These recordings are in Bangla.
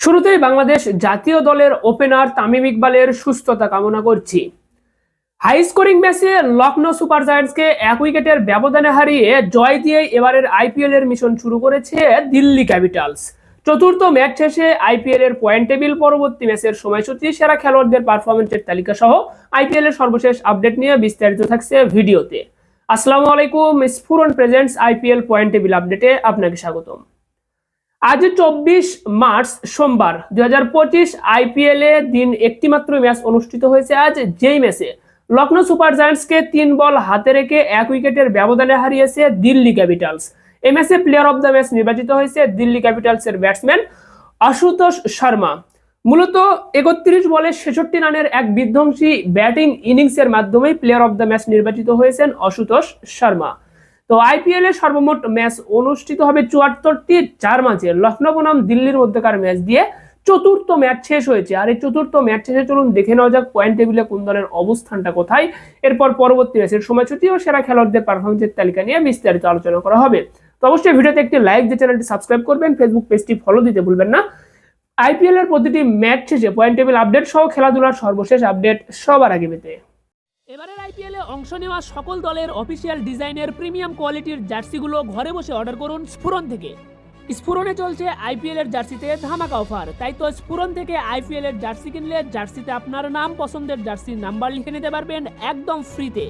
শুরুতেই বাংলাদেশ জাতীয় দলের ওপেনার তামিম ইকবালের সুস্থতা কামনা করছি। হাই স্কোরিং ম্যাচে লখনৌ সুপার জায়ান্টসকে এক উইকেটের ব্যবধানে হারিয়ে জয় দিয়ে এবারের আইপিএল এর মিশন শুরু করেছে দিল্লি ক্যাপিটালস। চতুর্থ ম্যাচ শেষে আইপিএল এর পয়েন্ট টেবিল পরবর্তী ম্যাচের সময়সূচি, সেরা খেলোয়াড়দের পারফরমেন্সের তালিকা সহ আইপিএল এর সর্বশেষ আপডেট নিয়ে বিস্তারিত থাকছে ভিডিওতে। আসসালামু আলাইকুম, Sphuron presents IPL point table আপডেটে আপনাকে স্বাগতম। আজ চব্বিশ মার্চ সোমবার, দুই হাজার পঁচিশ আইপিএল এ দিন একটি মাত্র ম্যাচ অনুষ্ঠিত হয়েছে আজ, যেই ম্যাচে লখনৌ সুপার জায়ান্টসকে তিন বল হাতে রেখে এক উইকেটের ব্যবধানে হারিয়েছে দিল্লি ক্যাপিটালস। এই ম্যাচে প্লেয়ার অফ দ্য ম্যাচ নির্বাচিত হয়েছে দিল্লি ক্যাপিটালসের ব্যাটসম্যান আশুতোষ শর্মা। মূলত একত্রিশ বলে ছেষট্টি রানের এক বিধ্বংসী ব্যাটিং ইনিংসের মাধ্যমেই প্লেয়ার অফ দ্য ম্যাচ নির্বাচিত হয়েছেন আশুতোষ শর্মা। তো আইপিএল এর সর্বমোট ম্যাচ অনুষ্ঠিত হবে চুয়াত্তরটি চার মাঝে লখনৌ বনাম দিল্লির মধ্যকার ম্যাচ দিয়ে চতুর্থ ম্যাচ শেষ হয়েছে। আর এই চতুর্থ ম্যাচ শেষে চলুন দেখে নেওয়া যাক পয়েন্ট টেবিলে কোন দলের অবস্থানটা কোথায়। এরপর পরবর্তী ম্যাচের সময়সূচি ও সেরা খেলোয়াড়দের পারফরমেন্সের তালিকা নিয়ে বিস্তারিত আলোচনা করা হবে। তো অবশ্যই ভিডিওতে একটি লাইক দিয়ে চ্যানেলটি সাবস্ক্রাইব করবেন ফেসবুক পেজটি ফলো দিতে ভুলবেন না। আইপিএল এর প্রতিটি ম্যাচ শেষে পয়েন্ট টেবিল আপডেট সহ খেলাধুলার সর্বশেষ আপডেট সবার আগে পেতে। এবারের আইপিএলে অংশ নেওয়া সকল দলের অফিসিয়াল ডিজাইনের প্রিমিয়াম কোয়ালিটির জার্সিগুলো ঘরে বসে অর্ডার করুন স্ফুরন থেকে। স্ফুরনে চলছে আইপিএল এর জার্সিতে ধামাকা অফার তাই তো স্ফুরন থেকে আইপিএল এর জার্সি কিনলে জার্সিতে আপনার নাম, পছন্দের জার্সির নাম্বার লিখে নিতে পারবেন একদম ফ্রিতে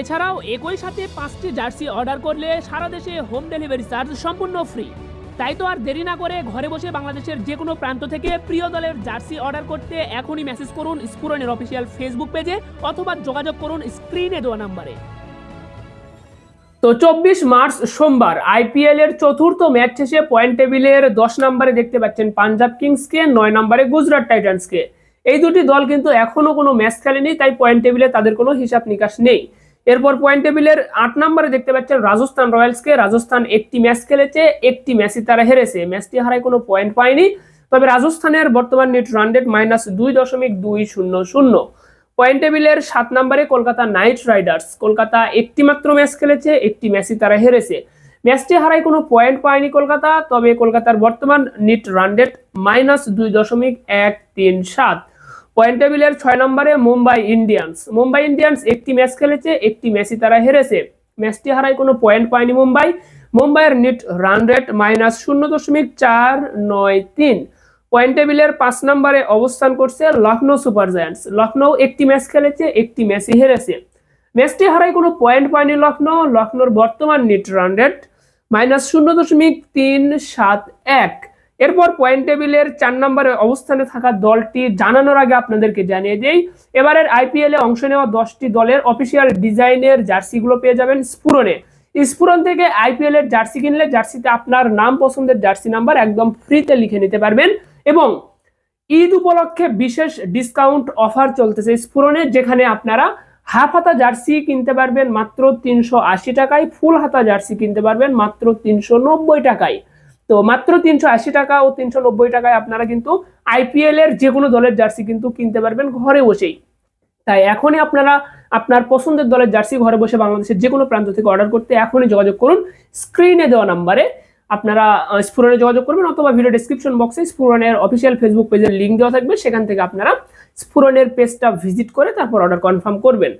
এছাড়াও একই সাথে পাঁচটি জার্সি অর্ডার করলে সারা দেশে হোম ডেলিভারি চার্জ সম্পূর্ণ ফ্রি তাই তো আর দেরি না করে ঘরে বসে বাংলাদেশের যে কোনো প্রান্ত থেকে প্রিয় দলের জার্সি অর্ডার করতে এখনই মেসেজ করুন স্ফুরনের অফিসিয়াল ফেসবুক পেজে অথবা যোগাযোগ করুন স্ক্রিনে দেওয়া নাম্বারে। তো চব্বিশ মার্চ সোমবার আইপিএল এর চতুর্থ ম্যাচ শেষে পয়েন্ট টেবিলের দশ নম্বরে দেখতে পাচ্ছেন পাঞ্জাব কিংসকে, নয় নম্বরে গুজরাট টাইটান্সকে। এই দুটি দল কিন্তু এখনও কোনো ম্যাচ খেলেনি, তাই পয়েন্ট টেবিলে তাদের কোনো হিসাব নিকাশ নেই। এরপর পয়েন্ট টেবিলের আট নম্বরে দেখতে পাচ্ছেন রাজস্থান রয়্যালসকে। রাজস্থান একটি ম্যাচ খেলেছে, একটি ম্যাচই তারা হেরেছে। ম্যাচটি হারায় কোনো পয়েন্ট পায়নি। তবে রাজস্থানের বর্তমান নেট রান রেট মাইনাস দুই দশমিক দুই শূন্য শূন্য। পয়েন্ট টেবিলের সাত নম্বরে কলকাতা নাইট রাইডার্স কলকাতা একটি মাত্র ম্যাচ খেলেছে, একটি ম্যাচই তারা হেরেছে। ম্যাচটি হারায় কোনো পয়েন্ট পায়নি কলকাতা, তবে কলকাতার বর্তমান নিট রান রেট মাইনাস দুই দশমিক এক তিন সাত। পয়েন্ট টেবিলের ছয় নম্বরে মুম্বাই ইন্ডিয়ান্স। মুম্বাই ইন্ডিয়ান্স একটি ম্যাচ খেলেছে, একটি ম্যাচই তারা হেরেছে। ম্যাচটি হারায় কোনো পয়েন্ট পায়নি মুম্বাই। মুম্বাইয়ের নিট রান রেট মাইনাস শূন্য দশমিক চার নয় তিন। পয়েন্ট টেবিলের পাঁচ নম্বরে অবস্থান করছে লখনৌ সুপার জায়ান্টস। লখনৌ একটি ম্যাচ খেলেছে, একটি ম্যাচই হেরেছে। ম্যাচটি হারায় কোনো পয়েন্ট পায়নি লখনৌ। লখনৌর বর্তমান নিট রান রেট মাইনাস শূন্য দশমিক তিন সাত এক। এরপর পয়েন্ট টেবিলের চার নম্বরে অবস্থানে থাকা দলটি জানানোর আগে আপনাদেরকে জানিয়ে দেই, এবারের আইপিএল এ অংশ নেওয়া দশটি দলের অফিসিয়াল ডিজাইনের জার্সিগুলো পেয়ে যাবেন স্ফুরনে স্ফুরন থেকে আইপিএল এর জার্সি কিনলে জার্সিতে আপনার নাম পছন্দের জার্সি নাম্বার একদম ফ্রিতে লিখে নিতে পারবেন এবং ঈদ উপলক্ষে বিশেষ ডিসকাউন্ট অফার চলতেছে স্ফুরনে যেখানে আপনারা হাফ হাতা জার্সি কিনতে পারবেন মাত্র তিনশো আশি টাকায় ফুল হাতা জার্সি কিনতে পারবেন মাত্র তিনশো নব্বই টাকায়। তো মাত্র তিনশো আশি টাকা ও তিনশো নব্বই টাকায় আপনারা কিন্তু আইপিএল এর যে কোনো দলের জার্সি কিন্তু কিনতে পারবেন ঘরে বসেই। তাই এখনই আপনারা আপনার পছন্দের দলের জার্সি ঘরে বসে বাংলাদেশের যে কোনো প্রান্ত থেকে অর্ডার করতে এখনই যোগাযোগ করুন। স্ক্রিনে দেওয়া নাম্বারে আপনারা স্ফুরনে যোগাযোগ করবেন অথবা ভিডিও ডিসক্রিপশন বক্সে স্ফুরনের অফিসিয়াল ফেসবুক পেজের লিঙ্ক দেওয়া থাকবে। সেখান থেকে আপনারা স্ফুরনের পেজটা ভিজিট করে তারপর অর্ডার কনফার্ম করবেন।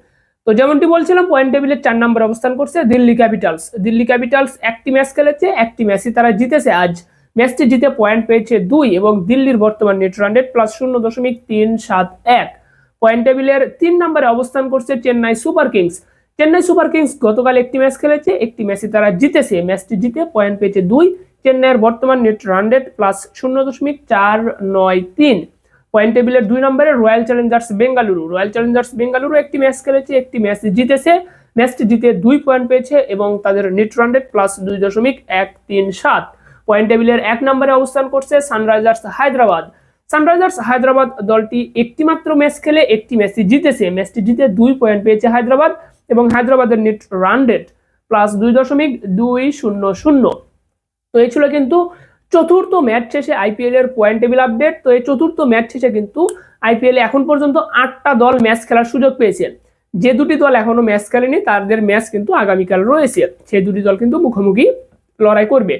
তো যেমনটি বলছিলাম পয়েন্ট টেবিলের চার নম্বর অবস্থান করছে দিল্লি ক্যাপিটালস দিল্লি ক্যাপিটালস একটি ম্যাচ খেলেছে, একটি ম্যাচই তারা জিতেছে। আজ ম্যাচটি জিতে পয়েন্ট পেয়েছে দুই এবং দিল্লির বর্তমান নেট রান রেট প্লাস শূন্য দশমিক তিন সাত এক। পয়েন্ট টেবিলের তিন নম্বরে অবস্থান করছে Chennai Super Kings. Chennai Super Kings গতকাল একটি ম্যাচ খেলেছে, একটি ম্যাচই তারা জিতেছে। ম্যাচটি জিতে পয়েন্ট পেয়েছে দুই। চেন্নাইয়ের বর্তমান নেট রান রেট প্লাস শূন্য দশমিক চার নয় তিন। পয়েন্ট টেবিলের দুই নম্বরে Royal Challengers Bengaluru Royal Challengers Bengaluru একটি ম্যাচ খেলেছে, একটি ম্যাচ জিতেছে। ম্যাচটি জিতে দুই পয়েন্ট পেয়েছে এবং তাদের নেট রান রেট প্লাস দুই দশমিক এক তিন সাত। পয়েন্ট টেবিলের এক নম্বরে অবস্থান করছে সানরাইজার্স হায়দ্রাবাদ সানরাইজার্স হায়দ্রাবাদ দলটি একটি মাত্র ম্যাচ খেলে, একটি ম্যাচই জিতেছে। ম্যাচটি জিতে দুই পয়েন্ট পেয়েছে হায়দ্রাবাদ এবং হায়দ্রাবাদের নেট রান রেট প্লাস দুই দশমিক দুই শূন্য শূন্য। তো এই ছিল কিন্তু চতুর্থ ম্যাচ শেষে আইপিএল এর পয়েন্ট টেবিল আপডেট তো এই চতুর্থ ম্যাচ শেষে কিন্তু আইপিএল এখন পর্যন্ত আটটা দল ম্যাচ খেলার সুযোগ পেয়েছে। যে দুটি দল এখনও ম্যাচ খেলেনি, তাদের ম্যাচ কিন্তু আগামীকাল রয়েছে। সেই দুটি দল কিন্তু মুখোমুখি লড়াই করবে।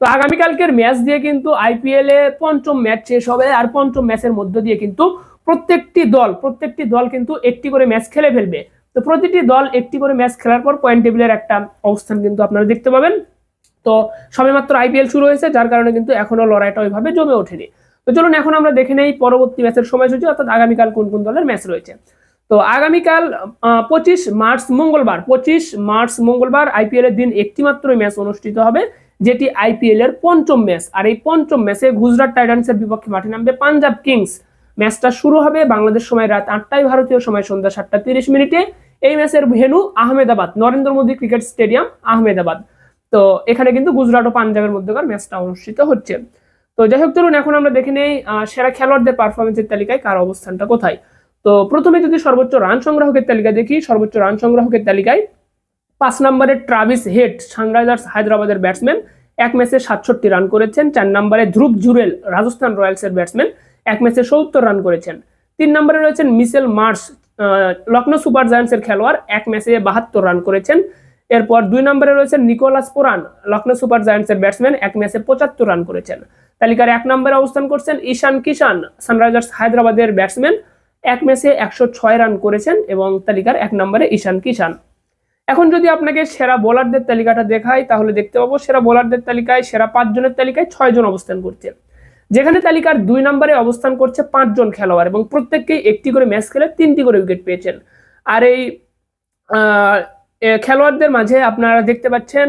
তো আগামীকালকের ম্যাচ দিয়ে কিন্তু আইপিএল এ পঞ্চম ম্যাচ শেষ হবে। আর পঞ্চম ম্যাচের মধ্য দিয়ে কিন্তু প্রত্যেকটি দল প্রত্যেকটি দল কিন্তু একটি করে ম্যাচ খেলে ফেলবে। তো প্রতিটি দল একটি করে ম্যাচ খেলার পর পয়েন্ট টেবিলের একটা অবস্থান কিন্তু আপনারা দেখতে পাবেন। তো সবেমাত্র আইপিএল শুরু হয়েছে, যার কারণে কিন্তু এখনও লড়াইটা ওইভাবে জমে ওঠেনি। তো চলুন এখন আমরা দেখে নেই পরবর্তী ম্যাচের সময়সূচি, অর্থাৎ আগামীকাল কোন কোন দলের ম্যাচ রয়েছে। তো আগামীকাল পঁচিশ মার্চ মঙ্গলবার, পঁচিশ মার্চ মঙ্গলবার আইপিএল এর দিন একটি মাত্র ম্যাচ অনুষ্ঠিত হবে, যেটি আইপিএল এর পঞ্চম ম্যাচ। আর এই পঞ্চম ম্যাচে গুজরাট টাইটান্সের বিপক্ষে মাঠে নামবে পাঞ্জাব কিংস। ম্যাচটা শুরু হবে বাংলাদেশ সময় রাত আটটায়, ভারতীয় সময় সন্ধ্যা সাতটা তিরিশ মিনিটে। এই ম্যাচের venue Ahmedabad, Narendra Modi cricket stadium Ahmedabad. তো এখানে কিন্তু গুজরাট ও পাঞ্জাবের মধ্যকার ম্যাচটা অনুষ্ঠিত হচ্ছে। তো যাই হোক, চলুন এখন আমরা দেখে নেই সেরা খেলোয়াড়দের পারফরমেন্সের তালিকায় কার অবস্থানটা কোথায়। তো প্রথমে যদি সর্বোচ্চ রান সংগ্রাহকের তালিকা দেখি, সর্বোচ্চ রান সংগ্রাহকের তালিকায় পাঁচ নম্বরে ট্রাভিস হেড, সানরাইজার্স হায়দ্রাবাদের ব্যাটসম্যান এক ম্যাচে সাতষট্টি রান করেছেন। চার নম্বরে ধ্রুব জুরেল, রাজস্থান রয়্যালসের ব্যাটসম্যান এক ম্যাচে সত্তর রান করেছেন। তিন নম্বরে রয়েছেন মিসেল মার্স লখনৌ সুপার জায়ান্টসের খেলোয়াড়, এক ম্যাচে বাহাত্তর রান করেছেন। এরপর দুই নম্বরে রয়েছেন নিকোলাস পোরান লখনৌ সুপার জায়ান্টসের ব্যাটসম্যান, এক ম্যাচে পঁচাত্তর রান করেছেন। তালিকার এক নম্বরে অবস্থান করছেন ঈশান কিষান, সানরাইজার্স হায়দ্রাবাদের ব্যাটসম্যান, এক ম্যাচে একশো ছয় রান করেছেন এবং তালিকার এক নম্বরে ঈশান কিষান। এখন যদি আপনাকে সেরা বোলারদের তালিকাটা দেখাই, তাহলে দেখতে পাবো সেরা বোলারদের তালিকায় সেরা পাঁচজনের তালিকায় ছয় জন অবস্থান করছে। যেখানে তালিকার দুই নম্বরে অবস্থান করছে পাঁচজন খেলোয়াড় এবং প্রত্যেককেই একটি করে ম্যাচ খেলে তিনটি করে উইকেট পেয়েছেন। আর এই খেলোয়াড়দের মাঝে আপনারা দেখতে পাচ্ছেন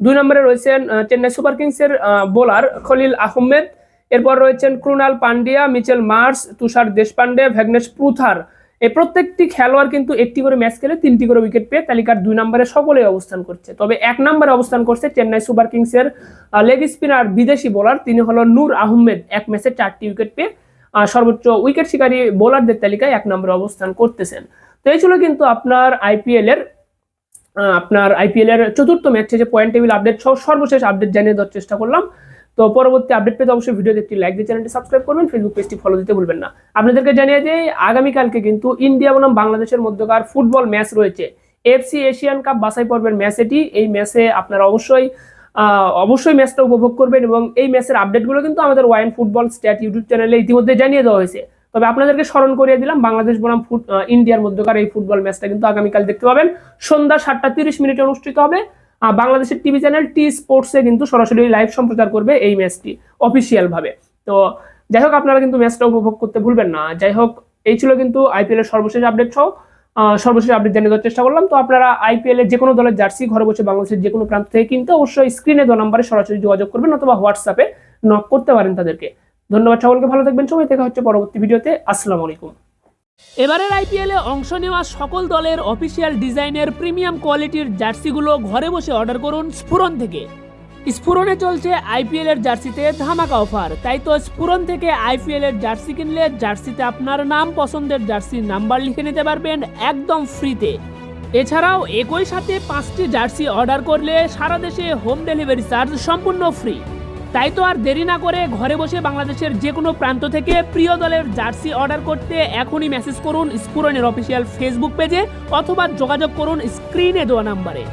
দুই নম্বরে রয়েছেন চেন্নাই সুপার কিংসের বোলার খলিল আহমেদ। এরপর রয়েছেন ক্রুনাল পান্ডিয়া মিচেল মার্স তুষার দেশপান্ডে ভ্যাগনেশ প্রুথার এই প্রত্যেকটি খেলোয়াড় কিন্তু একটি করে ম্যাচ খেলে তিনটি করে উইকেট পেয়ে তালিকার দুই নম্বরে সকলেই অবস্থান করছে। তবে এক নম্বরে অবস্থান করছে চেন্নাই সুপার কিংসের লেগ স্পিনার বিদেশি বোলার। তিনি হলো নূর আহমেদ। এক ম্যাচে চারটি উইকেট পেয়ে সর্বোচ্চ উইকেট শিকারী বোলারদের তালিকায় এক নম্বরে অবস্থান করতেছেন। তো এই ছিল কিন্তু আপনার আইপিএল এর আহ, আপনার আইপিএল এর চতুর্থ ম্যাচে যে পয়েন্ট টেবিল আপডেট সহ সর্বশেষ আপডেট জানিয়ে দেওয়ার চেষ্টা করলাম। তো পরবর্তী আপডেট পেতে অবশ্যই ভিডিওতে একটি লাইক দিয়ে চ্যানেলটি সাবস্ক্রাইব করবেন ফেসবুক পেজটি ফলো দিতে ভুলবেন না। আপনাদেরকে জানিয়ে যে আগামীকালকে কিন্তু ইন্ডিয়া বনাম বাংলাদেশের মধ্যকার ফুটবল ম্যাচ রয়েছে। এফসি এশিয়ান কাপ বাছাই পর্বের ম্যাচ এটি। এই ম্যাচে আপনারা অবশ্যই অবশ্যই ম্যাচটা উপভোগ করবেন এবং এই ম্যাচের আপডেটগুলো কিন্তু আমাদের ওয়াইন ফুটবল স্ট্যাট ইউটিউব চ্যানেলে ইতিমধ্যে জানিয়ে দেওয়া হয়েছে। তবে আপনাদেরকে স্মরণ করিয়ে দিলাম, বাংলাদেশ বনাম ফুট ইন্ডিয়ার মধ্যকার এই ফুটবল ম্যাচটা কিন্তু আগামীকাল দেখতে পাবেন। সন্ধ্যা সাতটা তিরিশ মিনিটে অনুষ্ঠিত হবে। বাংলাদেশের টিভি চ্যানেল টি স্পোর্টসে কিন্তু সরাসরি লাইভ সম্প্রচার করবে এই ম্যাচটি অফিসিয়াল ভাবে তো যাই হোক, আপনারা কিন্তু ম্যাচটা উপভোগ করতে ভুলবেন না। যাই হোক, এই ছিল কিন্তু আইপিএল এর সর্বশেষ আপডেট সহ। সর্বশেষ আপডেট জানিয়ে দেওয়ার চেষ্টা করলাম। তো আপনারা আইপিএল এর যে কোনো দলের জার্সি ঘরে বসে বাংলাদেশের যে কোনো প্রান্ত থেকে কিনতে অবশ্যই স্ক্রিনে দেওয়া নাম্বারে সরাসরি যোগাযোগ করবেন অথবা হোয়াটসঅ্যাপে নক করতে পারেন তাদেরকে। ধন্যবাদ সকলকে, ভালো থাকবেন, সবাই দেখা হচ্ছে পরবর্তী ভিডিওতে, আসসালামু আলাইকুম। এবারের আইপিএলে অংশ নেওয়া সকল দলের অফিসিয়াল ডিজাইনের প্রিমিয়াম কোয়ালিটির জার্সিগুলো ঘরে বসে অর্ডার করুন স্ফুরন থেকে। স্ফুরনে চলছে আইপিএল এর জার্সিতে ধামাকা অফার তাই তো স্ফুরন থেকে আইপিএল এর জার্সি কিনলে জার্সিতে আপনার নাম পছন্দের জার্সির নাম্বার লিখে নিতে পারবেন একদম ফ্রিতে এছাড়াও একই সাথে পাঁচটি জার্সি অর্ডার করলে সারা দেশে হোম ডেলিভারি চার্জ সম্পূর্ণ ফ্রি তাই তো আর দেরি না করে ঘরে বসে বাংলাদেশের যে কোনো প্রান্ত থেকে প্রিয় দলের জার্সি অর্ডার করতে এখনই মেসেজ করুন স্ফুরনের অফিসিয়াল ফেসবুক পেজে অথবা যোগাযোগ করুন স্ক্রিনে দেওয়া নাম্বারে।